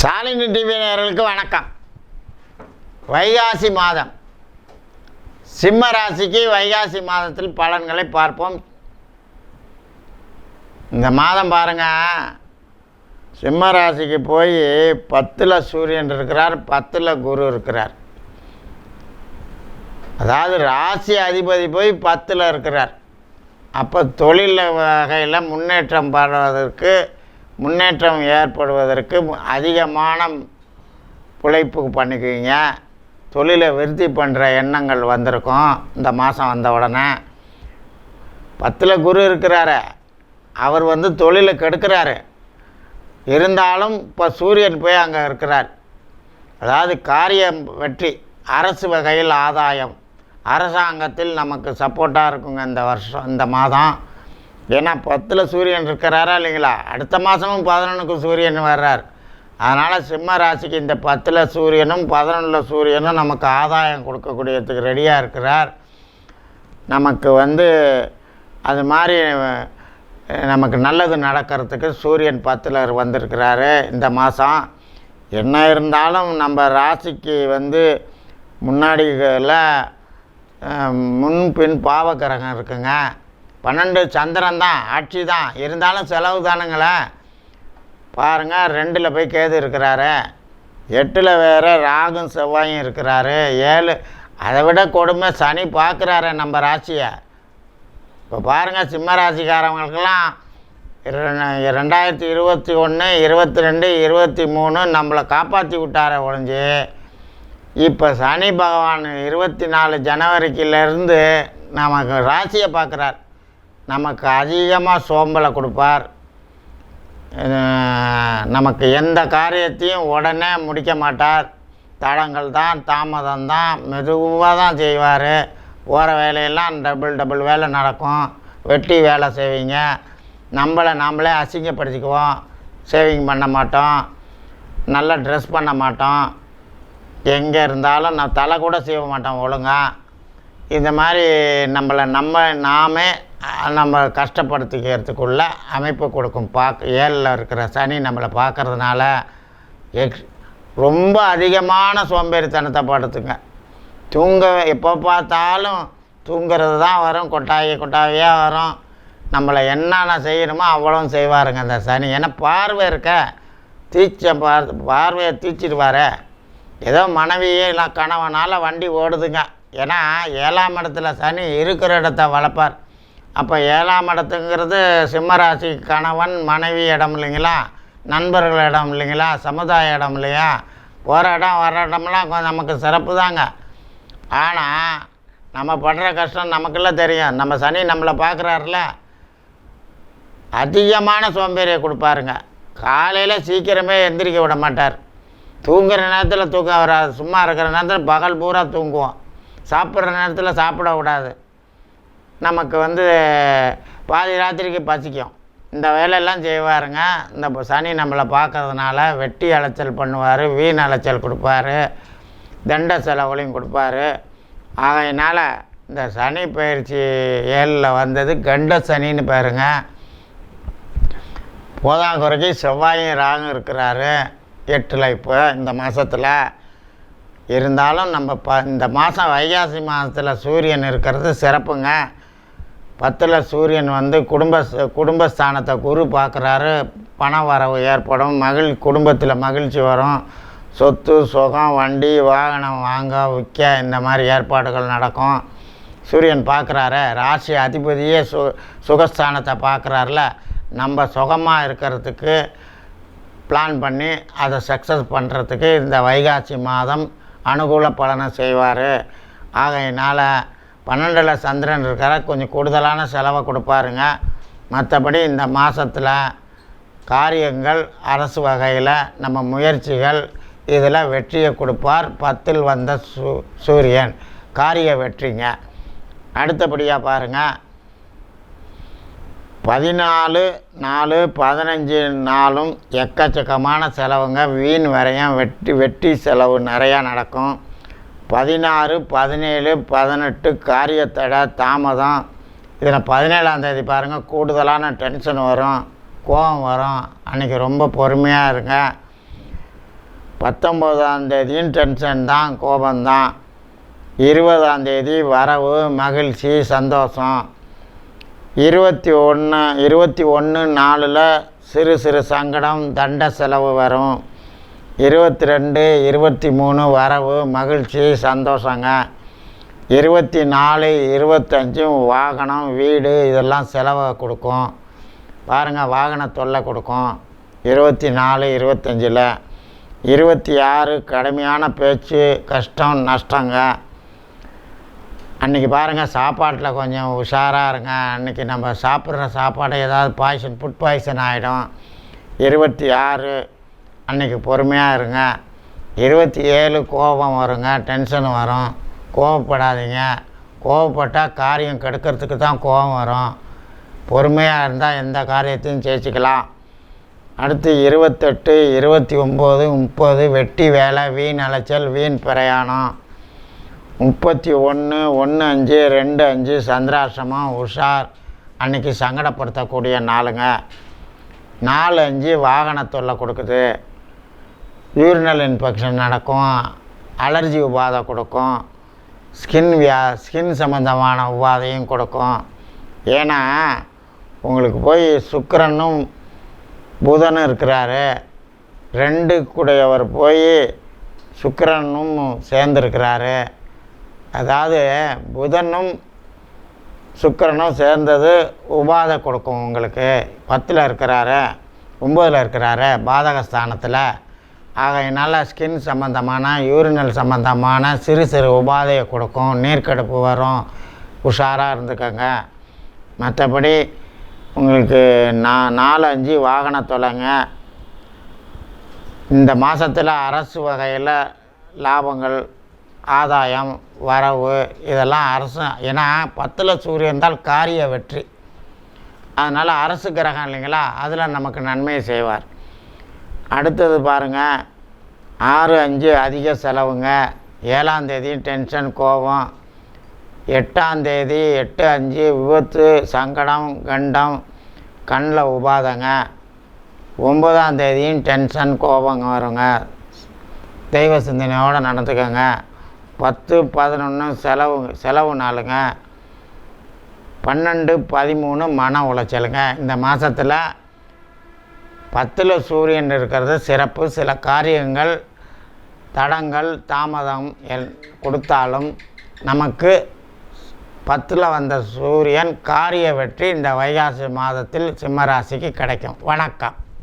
Shalini TV நேர்களுக்கு வணக்கம். வைகாசி மாதம். சிம்ம ராசிக்கு வைகாசி மாதத்தில் பலன்களை பார்ப்போம். இந்த மாதம் பாருங்க சிம்ம ராசிக்கு போய் பத்தில் சூரியன் இருக்கிறார் பத்தில் குரு இருக்கிறார். அதாவது ராசி அதிபதி போய் பத்தில் இருக்கிறார். அப்போ தொழில் வகையில் முன்னேற்றம் பெறுவதற்கு முன்னேற்றம் ஏற்படுவதற்கு அதிகமான உழைப்பு பண்ணிக்குவீங்க தொழிலை விருத்தி பண்ணுற எண்ணங்கள் வந்திருக்கும். இந்த மாதம் வந்த உடனே. பத்தில் குரு இருக்கிறாரு. அவர் வந்து தொழிலை கெடுக்கிறாரு. இருந்தாலும் இப்போ சூரியன் போய் அங்கே இருக்கிறார். அதாவது காரியம் வெற்றி அரசு வகையில் ஆதாயம். அரசாங்கத்தில் நமக்கு சப்போர்ட்டாக இருக்குங்க இந்த வருஷம் இந்த மாதம். ஏன்னா பத்தில் சூரியன் இருக்கிறாரா இல்லைங்களா? அடுத்த மாதமும் பதினொன்றுக்கு சூரியன் வர்றார். அதனால் சிம்ம ராசிக்கு இந்த பத்தில் சூரியனும் பதினொன்றில் சூரியனும் நமக்கு ஆதாயம் கொடுக்கக்கூடியதுக்கு ரெடியாக இருக்கிறார். நமக்கு வந்து அது மாதிரி நமக்கு நல்லது நடக்கிறதுக்கு சூரியன் பத்தில் வந்திருக்கிறாரு இந்த மாதம் என்ன இருந்தாலும் நம்ம ராசிக்கு வந்து முன்னாடிகளில் முன்பின் பாவக்கிரகம் இருக்குங்க. பன்னெண்டு சந்திரன் தான் ஆட்சி தான் இருந்தாலும் செலவு தானுங்களே. பாருங்கள் ரெண்டில் போய் கேது இருக்கிறாரு. எட்டில் வேறு ராகும் செவ்வாயும் இருக்கிறாரு. ஏழு அதை விட கொடுமை சனி பார்க்குறாரு நம்ம ராசியை. இப்போ பாருங்கள் சிம்ம ராசிக்காரவங்களுக்கெல்லாம் ரெண்டாயிரத்தி இருபத்தி ஒன்று இருபத்தி ரெண்டு இருபத்தி மூணு நம்மளை காப்பாற்றி விட்டார ஒழிஞ்சு. இப்போ சனி பகவான் இருபத்தி நாலு ஜனவரிக்கிலேருந்து நமக்கு ராசியை பார்க்குறார். நமக்கு அதிகமாக சோம்பலை கொடுப்பார். நமக்கு எந்த காரியத்தையும் உடனே முடிக்க மாட்டார். தடங்கள் தான் தாமதம் தான் மெதுவாக தான் செய்வார். போகிற வேலையெல்லாம் டபுள் டபுள் வேலை நடக்கும். வெட்டி வேலை செய்வீங்க. நம்மளை நாமளே அசிங்கப்படுத்திக்குவோம். சேவிங் பண்ண மாட்டோம். நல்ல ட்ரெஸ் பண்ண மாட்டோம். எங்கே இருந்தாலும் நான் தலை கூட செய்ய மாட்டோம் ஒழுங்காக இந்த மாதிரி நம்மளை நம்ம நாமே நம்ம கஷ்டப்படுத்திக்கிறதுக்குள்ள அமைப்பு கொடுக்கும் பார்க்க ஏழில் இருக்கிற சனி நம்மளை பார்க்கறதுனால எக்ஸ் ரொம்ப அதிகமான சோம்பேறித்தனத்தை படுத்துங்க. தூங்க எப்போ பார்த்தாலும் தூங்குறது தான் வரும் கொட்டாயி கொட்டாயாக வரும். நம்மளை என்னென்ன செய்யணுமோ அவ்வளவும் செய்வாருங்க அந்த சனி. ஏன்னா பார்வை இருக்க தீச்ச பார் பார்வையை தீச்சிடுவார். ஏதோ மனைவியே இல்லை கணவனால் வண்டி ஓடுதுங்க. ஏன்னா ஏழாம் இடத்துல சனி இருக்கிற இடத்த வளர்ப்பார். அப்போ ஏழாம் இடத்துங்கிறது சிம்மராசி கணவன் மனைவி இடம் இல்லைங்களா? நண்பர்கள் இடம் இல்லைங்களா? சமுதாய இடம் இல்லையா? போகிற இடம் வர இடம்லாம் கொஞ்சம் நமக்கு சிறப்பு தாங்க. ஆனால் நம்ம படுற கஷ்டம் நமக்கெல்லாம் தெரியும். நம்ம சனி நம்மளை பார்க்குறாருல. அதிகமான சோம்பேறியை கொடுப்பாருங்க. காலையில் சீக்கிரமே எந்திரிக்க விட மாட்டார். தூங்குகிற நேரத்தில் தூக்கம் வராது. சும்மா இருக்கிற நேரத்தில் பகல் பூரா தூங்குவோம். சாப்பிட்ற நேரத்தில் சாப்பிடக்கூடாது. நமக்கு வந்து பாதி ராத்திரிக்கு பசிக்கும். இந்த வேலையெல்லாம் செய்வாருங்க. இந்த சனி நம்மளை பார்க்கறதுனால வெட்டி அலைச்சல் பண்ணுவார் வீண் அலைச்சல் கொடுப்பாரு தண்ட செலவுலையும் கொடுப்பாரு. ஆகையினால் இந்த சனி பயிற்சி ஏழில் வந்தது கண்ட சனின்னு பாருங்க. போதாக்குறைக்கு செவ்வாயும் ராகும் இருக்கிறாரு. எட்டில் இப்போ இந்த மாதத்தில் இருந்தாலும் நம்ம ப இந்த மாதம் வைகாசி மாதத்தில் சூரியன் இருக்கிறது சிறப்புங்க. பத்தில் சூரியன் வந்து குடும்ப குடும்பஸ்தானத்தை குரு பார்க்குறாரு. பண வரவு ஏற்படும். மகிழ் குடும்பத்தில் மகிழ்ச்சி வரும். சொத்து சுகம் வண்டி வாகனம் வாங்க விற்க இந்த மாதிரி ஏற்பாடுகள் நடக்கும். சூரியன் பார்க்குறாரு. ராசி அதிபதியே சு சுகஸ்தானத்தை பார்க்குறாருல. நம்ம சுகமாக இருக்கிறதுக்கு பிளான் பண்ணி அதை சக்ஸஸ் பண்ணுறதுக்கு இந்த வைகாசி மாதம் அனுகூல பலனை செய்வார். ஆகையினால் பன்னெண்டில் சந்திரன் இருக்கிற கொஞ்சம் கூடுதலான செலவை கொடுப்பாருங்க. மற்றபடி இந்த மாதத்தில் காரியங்கள் அரசு வகையில் நம்ம முயற்சிகள் இதில் வெற்றியை கொடுப்பார். பத்தில் வந்த சூ சூரியன் காரிய வெற்றிங்க. அடுத்தபடியாக பாருங்கள் பதினாலு நாலு பதினஞ்சு நாளும் எக்கச்சக்கமான செலவுங்க. வீண் வரையும் வெட்டி வெட்டி செலவு நிறையா நடக்கும். பதினாறு பதினேழு பதினெட்டு காரியத்தடை தாமதம். இதில் பதினேழாம் தேதி பாருங்கள் கூடுதலான டென்ஷன் வரும் கோபம் வரும். அன்றைக்கி ரொம்ப பொறுமையாக இருங்க. பத்தொம்போதாம் தேதியும் டென்ஷன் தான் கோபந்தான் இருபதாம் தேதி வரவு மகிழ்ச்சி சந்தோஷம். இருபத்தி ஒன்று இருபத்தி ஒன்று நாலில் சிறு சிறு சங்கடம் தண்ட செலவு வரும். இருபத்தி ரெண்டு இருபத்தி மூணு வரவு மகிழ்ச்சி சந்தோஷங்க. இருபத்தி நாலு இருபத்தஞ்சும் வாகனம் வீடு இதெல்லாம் செலவை கொடுக்கும். பாருங்கள் வாகன தொல்லை கொடுக்கும். இருபத்தி நாலு இருபத்தஞ்சில். இருபத்தி ஆறு கடுமையான பேச்சு கஷ்டம் நஷ்டங்க. அன்றைக்கி பாருங்கள் சாப்பாட்டில் கொஞ்சம் உஷாராக இருங்க. அன்றைக்கி நம்ம சாப்பிட்ற சாப்பாடு ஏதாவது பாய்சன் ஃபுட் பாய்சன் ஆகிடும் இருபத்தி ஆறு அன்றைக்கி பொறுமையாக இருங்க. இருபத்தி ஏழு கோபம் வருங்க டென்ஷன் வரும். கோவப்படாதீங்க. கோவப்பட்டால் காரியம் கெடுக்கிறதுக்கு தான் கோபம் வரும். பொறுமையாக இருந்தால் எந்த காரியத்தையும் ஜெயிச்சிக்கலாம். அடுத்து இருபத்தெட்டு இருபத்தி ஒம்பது முப்பது வெட்டி வேலை வீண் அலைச்சல் வீண் பிரயாணம். முப்பத்தி ஒன்று ஒன்று அஞ்சு ரெண்டு அஞ்சு சந்திராசிரமம் உஷார். அன்னைக்கு சங்கடப்படுத்தக்கூடிய நாளுங்க. நாலு அஞ்சு வாகன தொல்லை கொடுக்குது. யூரினல் இன்ஃபெக்ஷன் நடக்கும் அலர்ஜி உபாதை கொடுக்கும் ஸ்கின் வியா ஸ்கின் சம்மந்தமான உபாதையும் கொடுக்கும். ஏன்னா உங்களுக்கு போய் சுக்கரனும் புதனும் இருக்கிறாரு. ரெண்டு கூடையவர் போய் சுக்கரனும் சேர்ந்துருக்கிறாரு. அதாவது புதனும் சுக்கரனும் சேர்ந்தது உபாதை கொடுக்கும் உங்களுக்கு. பத்தில் இருக்கிறாரு ஒம்பதில் இருக்கிறாரு பாதகஸ்தானத்தில். ஆகையினால் ஸ்கின் சம்மந்தமான யூரினல் சம்மந்தமான சிறு சிறு உபாதையை கொடுக்கும். நீர்க்கடுப்பு வரும். உஷாராக இருந்துக்கோங்க. மற்றபடி உங்களுக்கு நா நாலு அஞ்சு வாகன தொலைங்க. இந்த மாதத்தில் அரசு வகையில் லாபங்கள் ஆதாயம் வரவு இதெல்லாம் அரசு ஏன்னா பத்தில் சூரியன் தான் காரிய வெற்றி. அதனால் அரசு கிரகம் இல்லைங்களா? அதில் நமக்கு நன்மையை செய்வார். அடுத்தது பாருங்கள் ஆறு அஞ்சு அதிக செலவுங்க. ஏழாந்தேதி டென்ஷன் கோபம். எட்டாந்தேதி எட்டு அஞ்சு விபத்து சங்கடம் கண்டம் கண்ணில் உபாதைங்க. ஒம்பதாம் தேதியும் டென்ஷன் கோபங்க வருங்க. தெய்வ சிந்தனையோடு நடந்துக்கோங்க. பத்து பதினொன்று செலவு செலவு நாளுங்க. பன்னெண்டு பதிமூணு மன உளைச்சலுங்க. இந்த மாதத்தில் பத்தில் சூரியன் இருக்கிறது சிறப்பு. சில காரியங்கள் தடங்கள் தாமதம் எல் கொடுத்தாலும் நமக்கு பத்தில் வந்த சூரியன் காரிய வெற்றி இந்த வைகாசி மாதத்தில் சிம்மராசிக்கு கிடைக்கும். வணக்கம்.